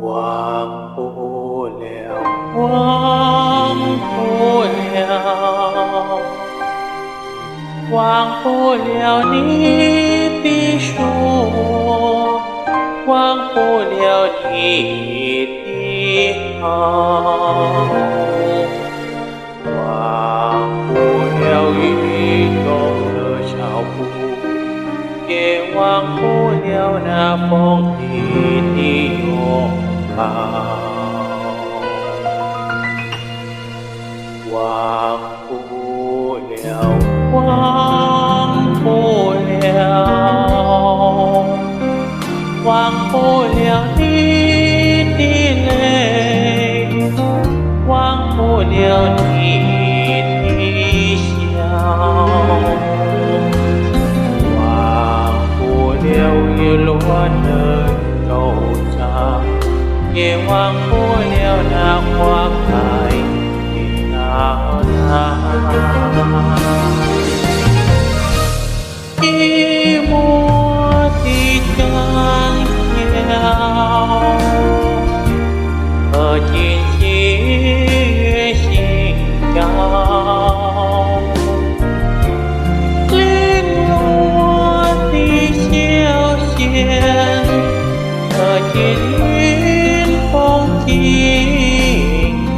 忘不了，忘不了，忘不了你的书；忘不了你的好；忘不了雨中的脚步，也忘不了那风里的拥抱。าว วางผู้แล้ววางผู้แล้ววางผู้แล้วนี้ที่เลยวางผู้แล้วนี้ 可尽星星照。零落的小线，可见云风轻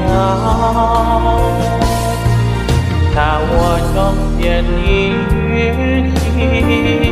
摇。看我中间的月星，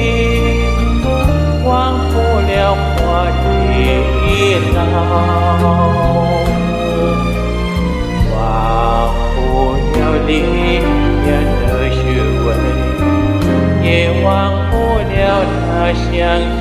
忘不了花的老，忘不了你眼的虚伪，也忘不了他乡。